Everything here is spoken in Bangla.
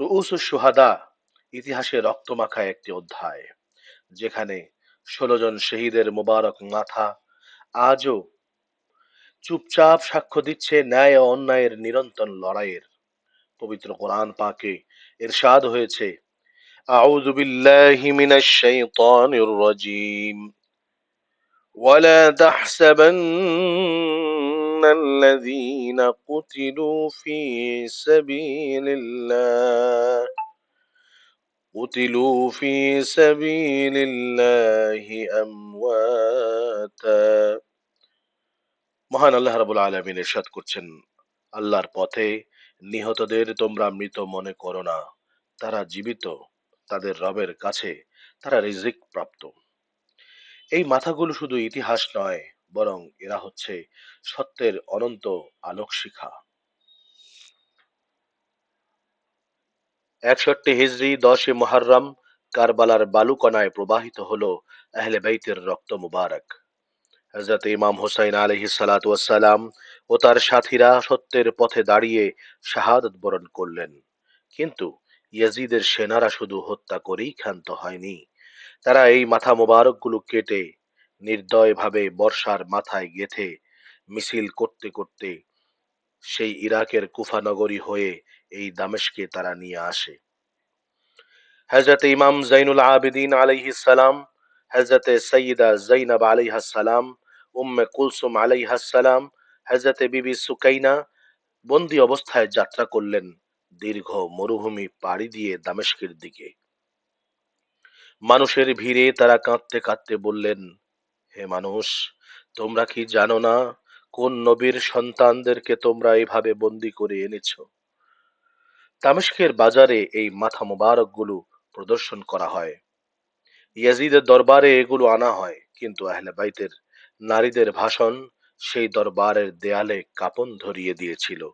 রুউসুস সুহাদা ইতিহাসে রক্তমাখা একটি অধ্যায় যেখানে ষোলো জন শহীদের মোবারক মাথা আজও চুপচাপ সাক্ষ্য দিচ্ছে ন্যায় ও অন্যায়ের নিরন্তর লড়াইয়ের পবিত্র কোরআন পাকে এরশাদ হয়েছে أعوذ بالله من الشيطان الرجيم ولا تحسبن الذين قتلوا في سبيل الله قتلوا في سبيل الله أمواتا মহান আল্লাহ রাবুল আলমিন এরশাদ করছেন আল্লাহর পথে নিহতদের তোমরা মৃত মনে করো না তারা জীবিত তাদের রবের কাছে তারা রিজিক প্রাপ্ত এই মাথাগুলো শুধু ইতিহাস নয় বরং এরা হচ্ছে সত্যের অনন্ত আলোক শিখা একষট্টি হিজড়ি দশে মহারম কারবালার বালুকণায় প্রবাহিত হলো আহলে বাইতের রক্ত মুবারক। হজরত ইমাম হুসাইন আলহি সালাম ও তার সাথীরা সত্যের পথে দাঁড়িয়ে শাহাদত বরণ করলেন। কিন্তু ইয়াজিদের সেনারা শুধু হত্যা করেই ক্ষান্ত হয়নি। তারা এই মাথা মোবারকগুলো কেটে নির্দয়ভাবে বর্ষার মাথায় গেথে মিছিল করতে করতে সেই ইরাকের কুফা নগরী হয়ে এই দামেশকে তারা নিয়ে আসে। হজরত ইমাম জাইনুল আবেদিন আলাইহিস সালাম হজরতে সঈদা জৈনব আলাইহাস সালাম, উম্মে কুলসুম আলাইহাস সালাম হজরতে বিবি সুকাইনা বন্দি অবস্থায় যাত্রা করলেন দীর্ঘ মরুভূমি পাড়ি দিয়ে দামেশকের দিকে। মানুষের ভিড়ে তারা কাঁদতে কাঁদতে বললেন হে মানুষ, তোমরা কি জানো না কোন নবীর সন্তানদেরকে তোমরা এভাবে বন্দি করে এনেছ? দামেশকের বাজারে এই মাথা মোবারকগুলো প্রদর্শন করা হয়। ইয়াজিদের দরবারে এগুলো আনা হয়, কিন্তু আহলে বাইতের নারীদের ভাষণ সেই দরবারের দেয়ালে কাপন ধরিয়ে দিয়েছিল।